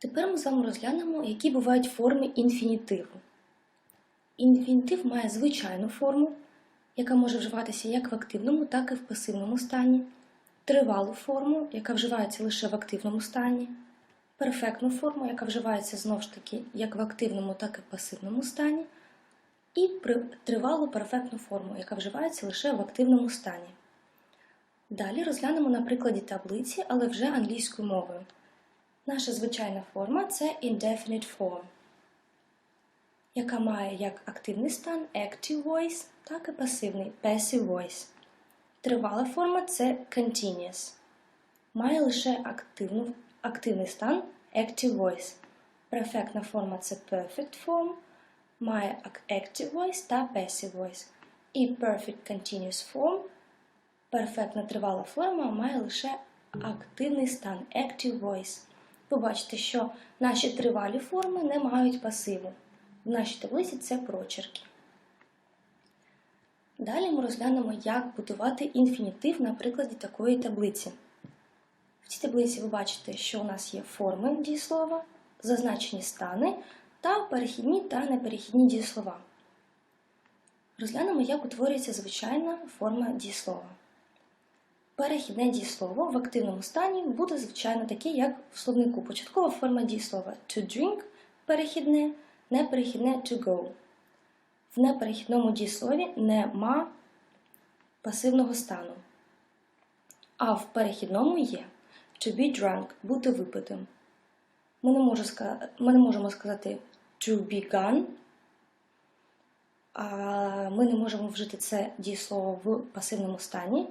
Тепер ми з вами розглянемо, які бувають форми інфінітиву. Інфінітив має звичайну форму, яка може вживатися як в активному, так і в пасивному стані, тривалу форму, яка вживається лише в активному стані, перфектну форму, яка вживається знову ж таки як в активному, так і в пасивному стані, і тривалу перфектну форму, яка вживається лише в активному стані. Далі розглянемо на прикладі таблиці, але вже англійською мовою. Наша звичайна форма це indefinite form, яка має як активний стан active voice, так і пасивний passive voice. Тривала форма це continuous, має лише активну, активний стан active voice. Перфектна форма це perfect form, має active voice та passive voice. І perfect continuous form, перфектна тривала форма має лише активний стан active voice. Ви бачите, що наші тривалі форми не мають пасиву. В нашій таблиці це прочерки. Далі ми розглянемо, як будувати інфінітив на прикладі такої таблиці. В цій таблиці ви бачите, що у нас є форми дієслова, зазначені стани та перехідні та неперехідні дієслова. Розглянемо, як утворюється звичайна форма дієслова. Перехідне дієслово в активному стані буде звичайно таке, як в словнику. Початкова форма дієслова to drink перехідне, неперехідне to go. В неперехідному дієслові нема пасивного стану. А в перехідному є to be drunk бути випитим. Ми не, можу ми не можемо сказати to be gone, ми не можемо вжити це дієслово в пасивному стані.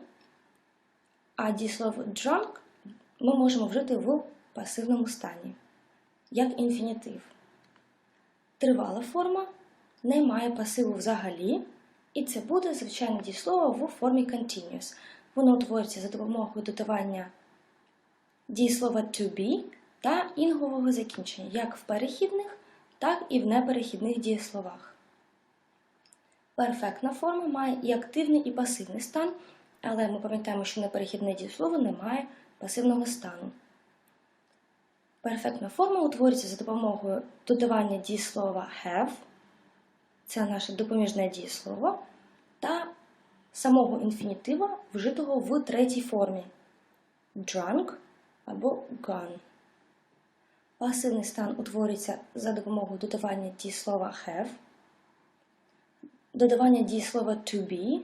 А дієслово drunk ми можемо вжити в пасивному стані, як інфінітив. Тривала форма не має пасиву взагалі, і це буде звичайне дієслово в формі continuous. Воно утворюється за допомогою додавання дієслова to be та інгового закінчення, як в перехідних, так і в неперехідних дієсловах. Перфектна форма має і активний, і пасивний стан, але ми пам'ятаємо, що неперехідне дієслово не має пасивного стану. Перфектна форма утворюється за допомогою додавання дієслова have, це наше допоміжне дієслово, та самого інфінітива, вжитого в третій формі drunk або gone. Пасивний стан утворюється за допомогою додавання дієслова have, додавання дієслова to be,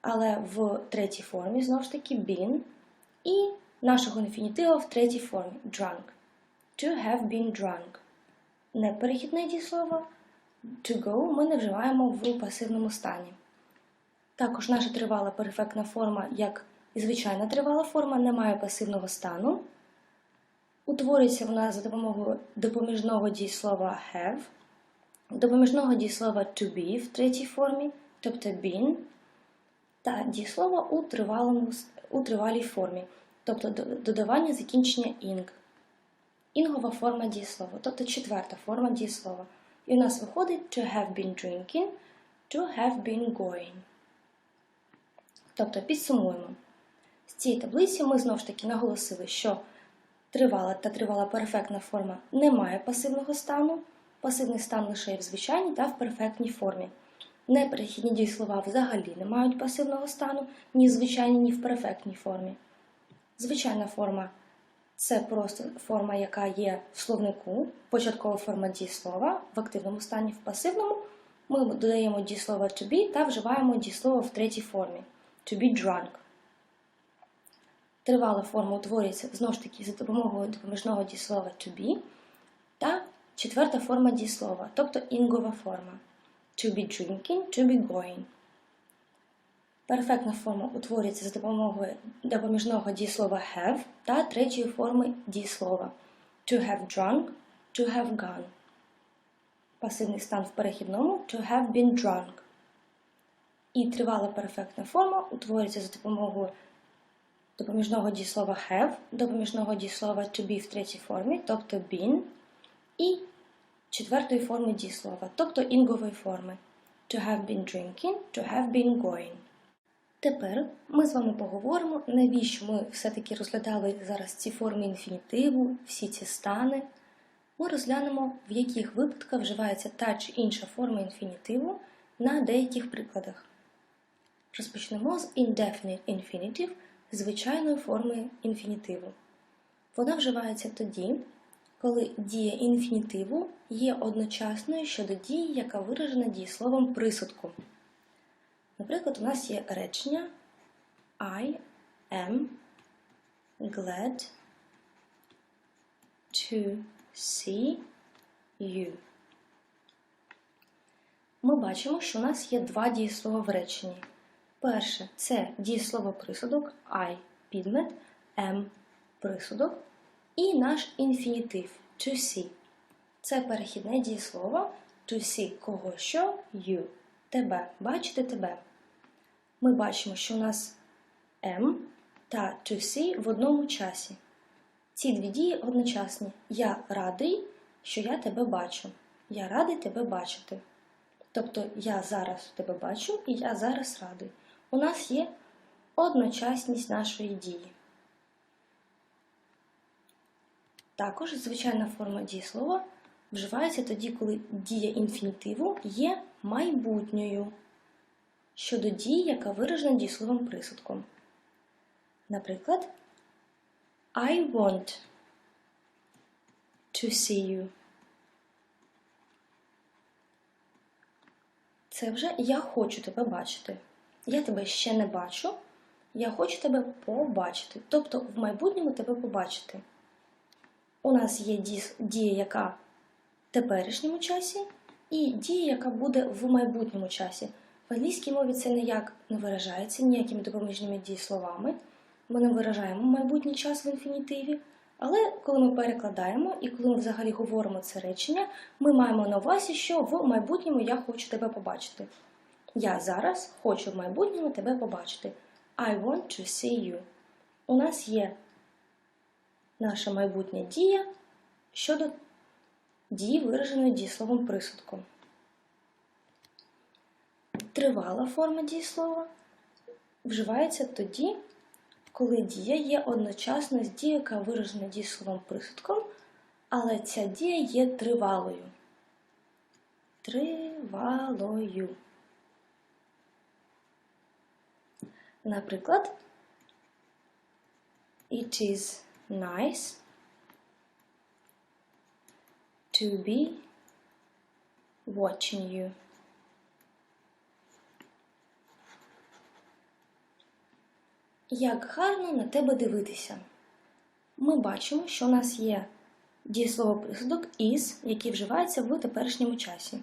але в третій формі, знову ж таки, been, і нашого інфінітива в третій формі drunk. To have been drunk. Неперехідне дієслово to go ми не вживаємо в пасивному стані. Також наша тривала перфектна форма, як і звичайна тривала форма, не має пасивного стану. Утворюється вона за допомогою допоміжного дієслова have, допоміжного дієслова to be в третій формі, тобто been, та дієслова у, у тривалій формі, тобто додавання закінчення ing. Інгова форма дієслова, тобто четверта форма дієслова. І у нас виходить to have been drinking, to have been going. Тобто підсумуємо. З цієї таблиці ми знову ж таки наголосили, що тривала та тривала перфектна форма не має пасивного стану, пасивний стан лише є в звичайній та в перфектній формі. Неперехідні дієслова взагалі не мають пасивного стану ні в звичайній, ні в перфектній формі. Звичайна форма це просто форма, яка є в словнику, початкова форма дієслова в активному стані, в пасивному. Ми додаємо дієслово to be та вживаємо дієслово в третій формі to be drunk. Тривала форма утворюється знову ж таки за допомогою допоміжного дієслова to be та четверта форма дієслова, тобто інгова форма to be drinking, to be going. Перфектна форма утворюється за допомогою допоміжного дієслова have та третьої форми дієслова to have drunk, to have gone. Пасивний стан в перехідному to have been drunk. І тривала перфектна форма утворюється за допомогою допоміжного дієслова have, допоміжного дієслова to be в третій формі, тобто been, і четвертої форми дієслова, тобто інгової форми to have been drinking, to have been going. Тепер ми з вами поговоримо, навіщо ми все-таки розглядали зараз ці форми інфінітиву, всі ці стани, Ми розглянемо, в яких випадках вживається та чи інша форма інфінітиву на деяких прикладах. Розпочнемо з indefinite infinitive, звичайної форми інфінітиву. Вона вживається тоді, коли дія інфінітиву є одночасною щодо дії, яка виражена дієсловом присудку. Наприклад, у нас є речення I am glad to see you. Ми бачимо, що у нас є два дієслова в реченні. Перше це дієслово присудок I підмет, am присудок і наш інфінітив to see. Це перехідне дієслово to see кого що you. Тебе, бачити тебе. Ми бачимо, що у нас am та to see в одному часі. Ці дві дії одночасні. Я радий, що я тебе бачу. Я радий тебе бачити. Тобто я зараз тебе бачу і я зараз радий. У нас є одночасність нашої дії. Також звичайна форма дієслова вживається тоді, коли дія інфінітиву є майбутньою щодо дії, яка виражена дієсловом присудком. Наприклад, I want to see you. Це вже я хочу тебе бачити. Я тебе ще не бачу. Я хочу тебе побачити. Тобто в майбутньому тебе побачити. У нас є дія, яка в теперішньому часі, і дія, яка буде в майбутньому часі. В англійській мові це ніяк не виражається ніякими допоміжними дієсловами. Ми не виражаємо майбутній час в інфінітиві. Але коли ми перекладаємо і коли ми взагалі говоримо це речення, ми маємо на увазі, що в майбутньому я хочу тебе побачити. Я зараз хочу в майбутньому тебе побачити. I want to see you. У нас є наша майбутня дія щодо дії, вираженої дієсловом присудком. Тривала форма дієслова вживається тоді, коли дія є одночасно з дією, яка виражена дієсловом присудком, але ця дія є тривалою. Тривалою. Наприклад, It is nice to be watching you. Як гарно на тебе дивитися. Ми бачимо, що у нас є дієслово присудок is, який вживається в теперішньому часі.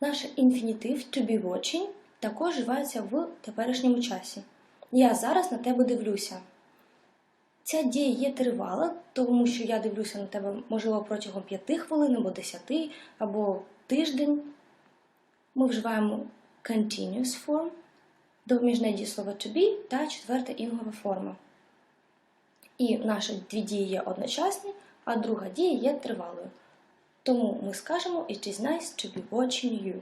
Наш інфінітив to be watching також вживається в теперішньому часі. Я зараз на тебе дивлюся. Ця дія є тривала, тому що я дивлюся на тебе, можливо, протягом 5 хвилин, або 10, або тиждень. Ми вживаємо continuous form, допоміжне дієслово to be та четверта інгова форма. І наші дві дії є одночасні, а друга дія є тривалою. Тому ми скажемо It is nice to be watching you.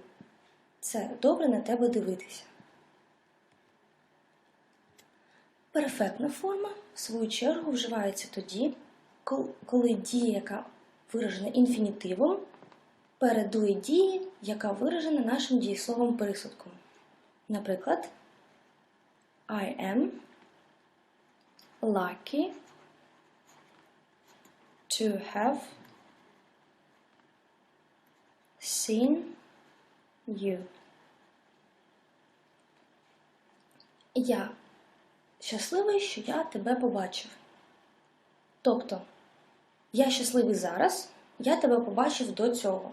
Це добре на тебе дивитися. Перфектна форма, в свою чергу, вживається тоді, коли дія, яка виражена інфінітивом, передує дії, яка виражена нашим дієсловом присудком. Наприклад, I am lucky to have seen you. Я щасливий, що я тебе побачив. Тобто, я щасливий зараз, я тебе побачив до цього.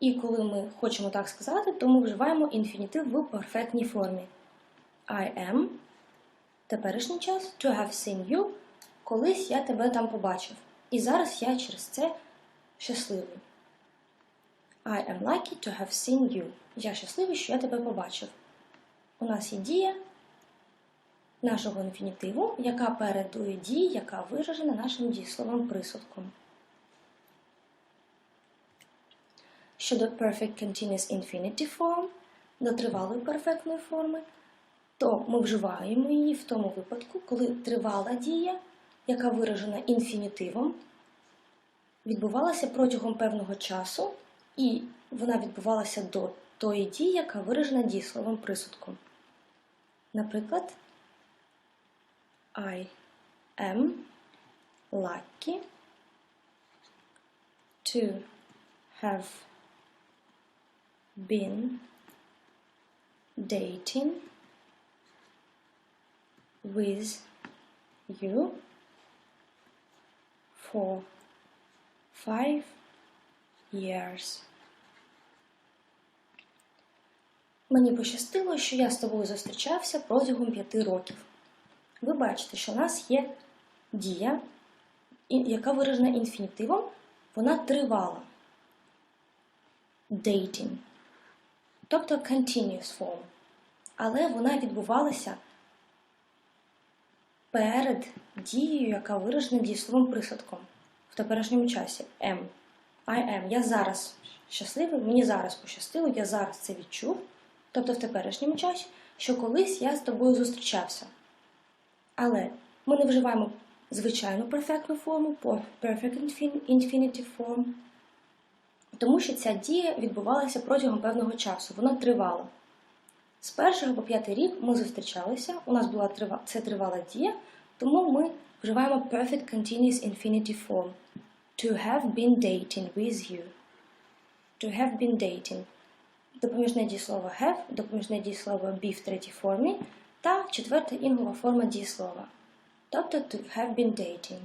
І коли ми хочемо так сказати, то ми вживаємо інфінітив в перфектній формі. I am теперішній час to have seen you. Колись я тебе там побачив. І зараз я через це щасливий. I am lucky to have seen you. Я щасливий, що я тебе побачив. У нас є дія нашого інфінітиву, яка передує дії, яка виражена нашим дієсловом присудком. Щодо Perfect Continuous Infinitive Form, до тривалої перфектної форми, то ми вживаємо її в тому випадку, коли тривала дія, яка виражена інфінітивом, відбувалася протягом певного часу, і вона відбувалася до тої дії, яка виражена дієсловом присудком. Наприклад, I am lucky to have been dating with you for five years. Мені пощастило, що я з тобою зустрічався протягом п'яти років. Ви бачите, що у нас є дія, яка виражена інфінітивом, вона тривала. Dating. Тобто continuous form. Але вона відбувалася перед дією, яка виражена дієсловом присадком в теперішньому часі. Am. I am. Я зараз щасливий, мені зараз пощастило, я зараз це відчув. Тобто в теперішньому часі, що колись я з тобою зустрічався. Але ми не вживаємо звичайну перфектну форму, по- perfect infin- infinitive form, тому що ця дія відбувалася протягом певного часу, вона тривала. З першого по п'ятий рік ми зустрічалися, у нас була трива... це тривала дія, тому ми вживаємо perfect continuous infinitive form. To have been dating with you. To have been dating. Допоміжне дієслово have, допоміжне дієслово be в третій формі та четверта інгова форма дієслова. Тобто to have been dating.